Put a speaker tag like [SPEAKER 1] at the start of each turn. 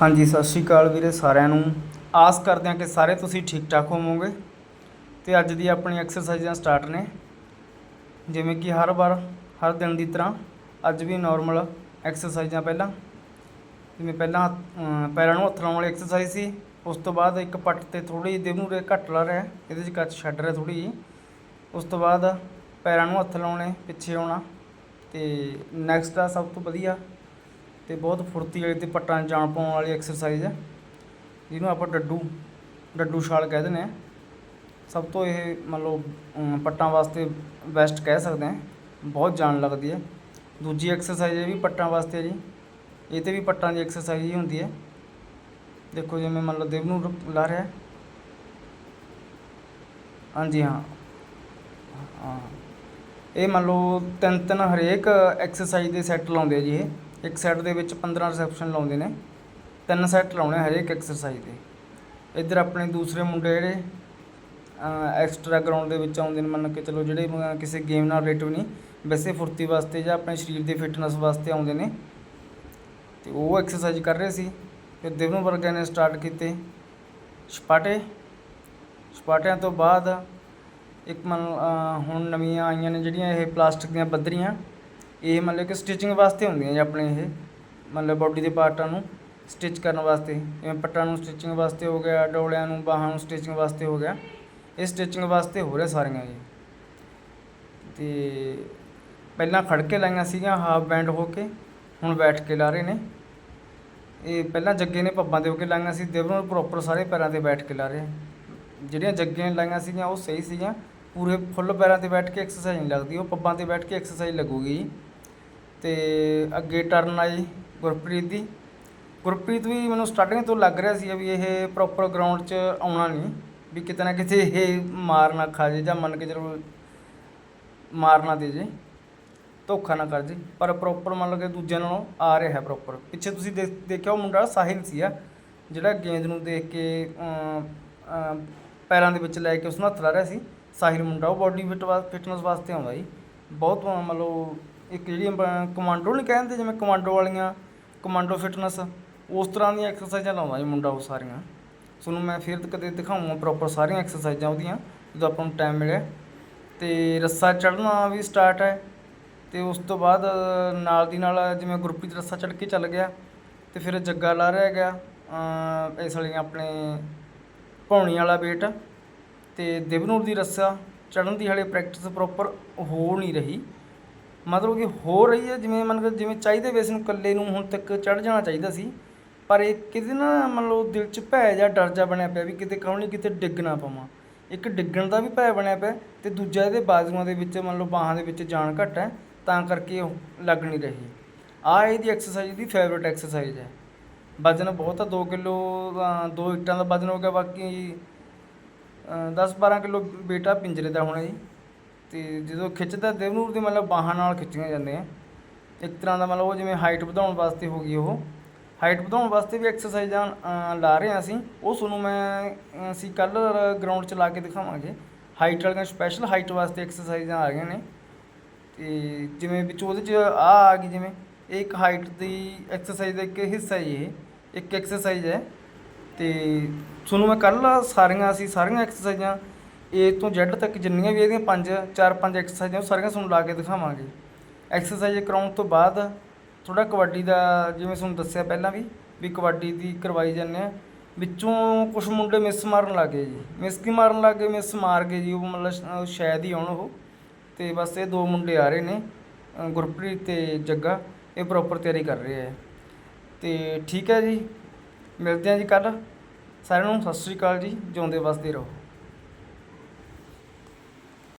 [SPEAKER 1] ਹਾਂਜੀ ਸਤਿ ਸ਼੍ਰੀ ਅਕਾਲ ਵੀਰੇ ਸਾਰਿਆਂ ਨੂੰ। ਆਸ ਕਰਦੇ ਹਾਂ ਕਿ ਸਾਰੇ ਤੁਸੀਂ ਠੀਕ ਠਾਕ ਹੋਵੋਗੇ। ਤੇ ਅੱਜ ਦੀ ਆਪਣੀ ਐਕਸਰਸਾਈਜ਼ਾਂ ਸਟਾਰਟ ਨੇ। ਜਿਵੇਂ ਕਿ ਹਰ ਵਾਰ ਹਰ ਦਿਨ ਦੀ ਤਰ੍ਹਾਂ ਅੱਜ ਵੀ ਨਾਰਮਲ ਐਕਸਰਸਾਈਜ਼ਾਂ ਪਹਿਲਾਂ। ਜਿਵੇਂ ਪਹਿਲਾਂ ਅਮ, ਪੈਰਾਂ ਨੂੰ ਹੱਥ ਲਾਉਣ ਵਾਲੀ ਐਕਸਰਸਾਈਜ਼ ਸੀ। ਉਸ ਤੋਂ ਬਾਅਦ ਇੱਕ ਪੱਟ ਤੇ ਥੋੜੀ ਜਿਹੀ ਦਿਲ ਨੂੰ ਰੇ ਘੱਟ ਲਾ ਰਿਹਾ। ਇਹਦੇ 'ਚ ਕੱਚ ਛੱਡ ਰਿਹਾ ਥੋੜੀ ਜਿਹੀ। ਉਸ ਤੋਂ ਬਾਅਦ ਪੈਰਾਂ ਨੂੰ ਹੱਥ ਲਾਉਣੇ ਪਿੱਛੇ ਆਉਣਾ। ਤੇ ਨੈਕਸਟ ਆ ਸਭ ਤੋਂ ਵਧੀਆ ਤੇ ਬਹੁਤ ਫੁਰਤੀ ਵਾਲੀ ਤੇ ਪੱਟਾਂ 'ਚ ਜਾਨ ਪਾਉਣ ਵਾਲੀ ਐਕਸਰਸਾਈਜ਼ ਹੈ। ਜਿਹਨੂੰ ਆਪਾਂ ਡੱਡੂ ਡੱਡੂ ਛਾਲ ਕਹਿ ਦਿੰਦੇ ਆ ਸਭ ਤੋਂ ਇਹ ਮੰਨ ਲਓ ਪੱਟਾਂ ਵਾਸਤੇ ਬੈਸਟ ਕਹਿ ਸਕਦੇ ਆ ਬਹੁਤ ਜਾਣ ਲੱਗਦੀ ਹੈ। ਦੂਜੀ ਐਕਸਰਸਾਈਜ਼ ਇਹ ਵੀ ਪੱਟਾਂ ਵਾਸਤੇ ਹੈ ਜੀ। ਇਹ ਤੇ ਵੀ ਪੱਟਾਂ ਦੀ ਐਕਸਰਸਾਈਜ਼ ਹੀ ਹੁੰਦੀ ਹੈ। ਦੇਖੋ ਜਿਵੇਂ ਮੰਨ ਲਓ ਦੇਵ ਨੂੰ ਰ- ਲਾ ਰਿਹਾ। ਹਾਂਜੀ, ਹਾਂ। ਹਾਂ। ਇਹ ਮੰਨ ਲਓ ਤਿੰਨ ਤਿੰਨ ਹਰੇਕ ਐਕਸਰਸਾਈਜ਼ ਦੇ ਸੈੱਟ ਲਾਉਂਦੇ ਆ ਜੀ ਇਹ। ਇੱਕ ਸੈੱਟ ਦੇ ਵਿੱਚ 15 ਰਿਸੈਪਸ਼ਨ ਲਾਉਂਦੇ ਨੇ, ਤਿੰਨ ਸੈੱਟ ਲਾਉਣੇ ਹਰੇਕ ਐਕਸਰਸਾਈਜ਼ ਦੇ। ਇੱਧਰ ਆਪਣੇ ਦੂਸਰੇ ਮੁੰਡੇ ਜਿਹੜੇ ਐਕਸਟਰਾ ਗਰਾਊਂਡ ਦੇ ਵਿੱਚ ਆਉਂਦੇ ਨੇ, ਮੰਨ ਕੇ ਚਲੋ ਜਿਹੜੇ ਕਿਸੇ ਗੇਮ ਨਾਲ ਰਿਲੇਟਿਵ ਨਹੀਂ, ਵੈਸੇ ਫੁਰਤੀ ਵਾਸਤੇ ਜਾਂ ਆਪਣੇ ਸਰੀਰ ਦੇ ਫਿਟਨੈਸ ਵਾਸਤੇ ਆਉਂਦੇ ਨੇ। ਤੇ ਉਹ ਐਕਸਰਸਾਈਜ਼ ਕਰ ਰਹੇ ਸੀ। ਫਿਰ ਦਿਵਨੂ ਵਰਗਿਆਂ ਨੇ ਸਟਾਰਟ ਕੀਤੇ ਛਪਾਟੇ ਛਪਾਟਿਆਂ ਤੋਂ ਬਾਅਦ ਇੱਕ ਮਨ ਹੁਣ ਨਵੀਆਂ ਆਈਆਂ ਨੇ ਜਿਹੜੀਆਂ ਇਹ ਪਲਾਸਟਿਕ ਦੀਆਂ ਬੱਦਰੀਆਂ। ਇਹ ਮਤਲਬ ਕਿ ਸਟਿਚਿੰਗ ਵਾਸਤੇ ਹੁੰਦੀਆਂ ਜੀ ਆਪਣੇ ਇਹ, ਮਤਲਬ ਬਾਡੀ ਦੇ ਪਾਰਟਾਂ ਨੂੰ ਸਟਿਚ ਕਰਨ ਵਾਸਤੇ, ਜਿਵੇਂ ਪੱਟਾਂ ਨੂੰ ਸਟਿਚਿੰਗ ਵਾਸਤੇ ਹੋ ਗਿਆ, ਡੋਲਿਆਂ ਨੂੰ, ਬਾਹਾਂ ਨੂੰ ਸਟਿਚਿੰਗ ਵਾਸਤੇ ਹੋ ਗਿਆ, ਇਹ ਸਟਿਚਿੰਗ ਵਾਸਤੇ ਹੋ ਰਿਹਾ ਸਾਰੀਆਂ ਜੀ। ਤੇ ਪਹਿਲਾਂ ਖੜ ਕੇ ਲਾਈਆਂ ਸੀਗੀਆਂ ਹਾਫ ਬੈਂਡ ਹੋ ਕੇ, ਹੁਣ ਬੈਠ ਕੇ ਲਾ ਰਹੇ ਨੇ। ਇਹ ਪਹਿਲਾਂ ਜੱਗੇ ਨੇ ਪੱਬਾਂ ਦੇ ਹੋ ਕੇ ਲਾਈਆਂ ਸੀ, ਦੇਵਰੋਂ ਪ੍ਰੋਪਰ ਸਾਰੇ ਪੈਰਾਂ ਤੇ ਬੈਠ ਕੇ ਲਾ ਰਹੇ। ਜਿਹੜੀਆਂ ਜੱਗੇ ਨੇ ਲਾਈਆਂ ਸੀਗੀਆਂ, ਉਹ ਸਹੀ ਸੀਗੀਆਂ, ਪੂਰੇ ਫੁੱਲ ਪੈਰਾਂ ਤੇ ਬੈਠ ਕੇ ਐਕਸਰਸਾਈਜ਼ ਨਹੀਂ ਲੱਗਦੀ, ਉਹ ਪੱਬਾਂ ਤੇ ਬੈਠ ਕੇ ਐਕਸਰਸਾਈਜ਼ ਲੱਗੂਗੀ ਤੇ ਅੱਗੇ ਟਰਨ ਆਈ ਗੁਰਪ੍ਰੀਤ ਦੀ। ਗੁਰਪ੍ਰੀਤ ਵੀ ਮੈਨੂੰ ਸਟਾਰਟਿੰਗ ਤੋਂ ਲੱਗ ਰਿਹਾ ਸੀ ਵੀ ਇਹ ਪ੍ਰੋਪਰ ਗਰਾਊਂਡ 'ਚ ਆਉਣਾ ਨਹੀਂ, ਵੀ ਕਿਤੇ ਨਾ ਕਿਤੇ ਇਹ ਮਾਰ ਨਾ ਖਾ ਜੇ ਜਾਂ ਮੰਨ ਕੇ ਚਲੋ ਮਾਰ ਨਾ ਦੇ ਜੇ, ਧੋਖਾ ਨਾ ਕਰ ਜੇ। ਪਰ ਪ੍ਰੋਪਰ ਮੰਨ ਲਓ ਕਿ ਦੂਜਿਆਂ ਨਾਲੋਂ ਆ ਰਿਹਾ ਹੈ ਪ੍ਰੋਪਰ ਪਿੱਛੇ ਤੁਸੀਂ ਦੇਖ- ਦੇਖਿਆ ਉਹ ਮੁੰਡਾ ਸਾਹਿਲ ਸੀ ਆ ਜਿਹੜਾ ਗੇਂਦ ਨੂੰ ਦੇਖ ਕੇ ਪੈਰਾਂ ਦੇ ਵਿੱਚ ਲੈ ਕੇ ਉਸ ਨੂੰ ਹੱਥ ਲਾ ਰਿਹਾ ਸੀ। ਸਾਹਿਲ ਮੁੰਡਾ ਉਹ ਬਾਡੀ ਫਿਟ ਫਿਟਨੈਸ ਵਾਸਤੇ ਆਉਂਦਾ ਜੀ। ਬਹੁਤ ਮਤਲਬ ਇੱਕ ਜਿਹੜੀ ਕਮਾਂਡੋ ਨਹੀਂ ਕਹਿੰਦੇ, ਜਿਵੇਂ ਕਮਾਂਡੋ ਵਾਲੀਆਂ, ਕਮਾਂਡੋ ਫਿਟਨੈਸ, ਉਸ ਤਰ੍ਹਾਂ ਦੀਆਂ ਐਕਸਰਸਾਈਜ਼ਾਂ ਲਾਉਂਦਾ ਜੀ ਮੁੰਡਾ ਉਹ ਸਾਰੀਆਂ। ਤੁਹਾਨੂੰ ਮੈਂ ਫਿਰ ਕਦੇ ਦਿਖਾਊਂਗਾ ਪ੍ਰੋਪਰ ਸਾਰੀਆਂ ਐਕਸਰਸਾਈਜ਼ਾਂ ਉਹਦੀਆਂ, ਜਦੋਂ ਆਪਾਂ ਨੂੰ ਟਾਈਮ ਮਿਲਿਆ ਤੇ ਰੱਸਾ ਚੜ੍ਹਨਾ ਵੀ ਸਟਾਰਟ ਹੈ, ਤੇ ਉਸ ਤੋਂ ਬਾਅਦ ਨਾਲ ਦੀ ਨਾਲ ਜਿਵੇਂ ਗੁਰਪ੍ਰੀਤ ਰੱਸਾ ਚੜ੍ਹ ਕੇ ਚੱਲ ਗਿਆ, ਤੇ ਫਿਰ ਜੱਗਾ ਲਾ ਰਿਹਾ ਗਿਆ ਇਸ ਵਾਲੀਆਂ ਆਪਣੇ ਪੌਣੀ ਵਾਲਾ ਵੇਟ ਤੇ ਦਿਵਨੂਰ ਦੀ ਰੱਸਾ ਚੜ੍ਹਨ ਦੀ ਹਲੇ ਪ੍ਰੈਕਟਿਸ ਪ੍ਰੋਪਰ ਹੋ ਨਹੀਂ ਰਹੀ। ਮਤਲਬ ਕਿ ਹੋ ਰਹੀ ਹੈ, ਜਿਵੇਂ ਮੰਨ ਕੇ ਜਿਵੇਂ ਚਾਹੀਦੇ ਵੇ ਇਸ ਨੂੰ ਇਕੱਲੇ ਨੂੰ ਹੁਣ ਤੱਕ ਚੜ੍ਹ ਜਾਣਾ ਚਾਹੀਦਾ ਸੀ, ਪਰ ਇਹ ਕਿਤੇ ਨਾ ਮੰਨ ਲਓ ਦਿਲ 'ਚ ਭੈ ਜਾਂ ਡਰ ਜਾ ਬਣਿਆ ਪਿਆ ਵੀ ਕਿਤੇ ਕਹਉਣੀ ਕਿਤੇ ਡਿੱਗ ਨਾ ਪਵਾਂ। ਇੱਕ ਡਿੱਗਣ ਦਾ ਵੀ ਭੈ ਬਣਿਆ ਪਿਆ ਤੇ ਦੂਜਾ ਇਹਦੇ ਬਾਜ਼ੂਆਂ ਦੇ ਵਿੱਚ ਮੰਨ ਲਓ ਬਾਹਾਂ ਦੇ ਵਿੱਚ ਜਾਨ ਘੱਟ ਹੈ, ਤਾਂ ਕਰਕੇ ਉਹ ਲੱਗ ਨਹੀਂ ਰਹੀ। ਆ ਇਹਦੀ ਐਕਸਰਸਾਈਜ਼ ਦੀ ਫੇਵਰਿਟ ਐਕਸਰਸਾਈਜ਼ ਹੈ। ਵਜ਼ਨ ਬਹੁਤ ਆ 2 ਕਿਲੋ ਦੋ ਇੱਟਾਂ ਦਾ ਵਜ਼ਨ ਹੋ ਗਿਆ, ਬਾਕੀ 10-12 ਕਿਲੋ ਬੇਟਾ ਪਿੰਜਰੇ ਦਾ ਹੋਣਾ ਜੀ। ਤੇ ਜਦੋਂ ਖਿੱਚਦਾ ਦੇਵਨੂਰ ਦੀ ਮਤਲਬ ਬਾਹਾਂ ਨਾਲ ਖਿੱਚੀਆਂ ਜਾਂਦੀਆਂ। ਇੱਕ ਤਰ੍ਹਾਂ ਦਾ ਮਤਲਬ ਉਹ ਜਿਵੇਂ ਹਾਈਟ ਵਧਾਉਣ ਵਾਸਤੇ ਹੋ ਗਈ ਉਹ। ਹਾਈਟ ਵਧਾਉਣ ਵਾਸਤੇ ਵੀ ਐਕਸਰਸਾਈਜ਼ਾਂ ਲਾ ਰਹੇ ਹਾਂ ਅਸੀਂ। ਉਹ ਤੁਹਾਨੂੰ ਮੈਂ ਅਸੀਂ ਕੱਲ ਗਰਾਊਂਡ 'ਚ ਲਾ ਕੇ ਦਿਖਾਵਾਂਗੇ। ਹਾਈਟ ਵਾਲੀਆਂ ਸਪੈਸ਼ਲ ਹਾਈਟ ਵਾਸਤੇ ਐਕਸਰਸਾਈਜ਼ਾਂ ਆ ਰਹੀਆਂ ਨੇ। ਤੇ ਜਿਵੇਂ ਵਿੱਚ ਉਹਦੇ 'ਚ ਆ ਆ ਗਈ ਜਿਵੇਂ। ਇਹ ਇੱਕ ਹਾਈਟ ਦੀ ਐਕਸਰਸਾਈਜ਼ ਦਾ ਇੱਕ ਹਿੱਸਾ ਹੀ ਇਹ। ਇੱਕ ਐਕਸਰਸਾਈਜ਼ ਹੈ। ਤੇ ਤੁਹਾਨੂੰ ਮੈਂ ਕੱਲ ਸਾਰੀਆਂ, ਅਸੀਂ ਸਾਰੀਆਂ ਐਕਸਰਸਾਈਜ਼ਾਂ A ਤੋਂ Z ਤੱਕ ਜਿੰਨੀਆਂ ਵੀ ਇਹਦੀਆਂ ਪੰਜ, ਚਾਰ, ਪੰਜ ਐਕਸਰਸਾਈਜ਼ਾਂ ਉਹ ਸਾਰੀਆਂ ਤੁਹਾਨੂੰ ਲਾ ਕੇ ਦਿਖਾਵਾਂਗੇ। ਐਕਸਰਸਾਈਜ਼ ਕਰਾਉਣ ਤੋਂ ਬਾਅਦ ਥੋੜਾ ਕਬੱਡੀ ਦਾ, ਜਿਵੇਂ ਤੁਹਾਨੂੰ ਦੱਸਿਆ ਪਹਿਲਾਂ ਵੀ ਵੀ ਕਬੱਡੀ ਦੀ ਕਰਵਾਈ ਜਾਂਦੇ ਆ ਵਿੱਚੋਂ ਕੁਝ ਮੁੰਡੇ ਮਿਸ ਮਾਰਨ ਲੱਗੇ ਜੀ। ਮਿਸ ਕੀ ਮਾਰਨ ਲੱਗੇ ਮਿਸ ਮਾਰ ਗਏ ਜੀ, ਉਹ ਮਤਲਬ ਸ਼ਾਇਦ ਹੀ ਆਉਣ ਉਹ। ਤੇ ਬਸ ਇਹ ਦੋ ਮੁੰਡੇ ਆ ਰਹੇ ਨੇ ਗੁਰਪ੍ਰੀਤ ਤੇ ਜੱਗਾ, ਇਹ ਪ੍ਰੋਪਰ ਤਿਆਰੀ ਕਰ ਰਹੇ ਆ। ਤੇ ਠੀਕ ਹੈ ਜੀ, ਮਿਲਦੇ ਹਾਂ ਜੀ ਕੱਲ ਸਾਰਿਆਂ ਨੂੰ ਸਤਿ ਸ਼੍ਰੀ ਅਕਾਲ ਜੀ, ਜਿਉਂਦੇ ਵਸਦੇ ਰਹੋ।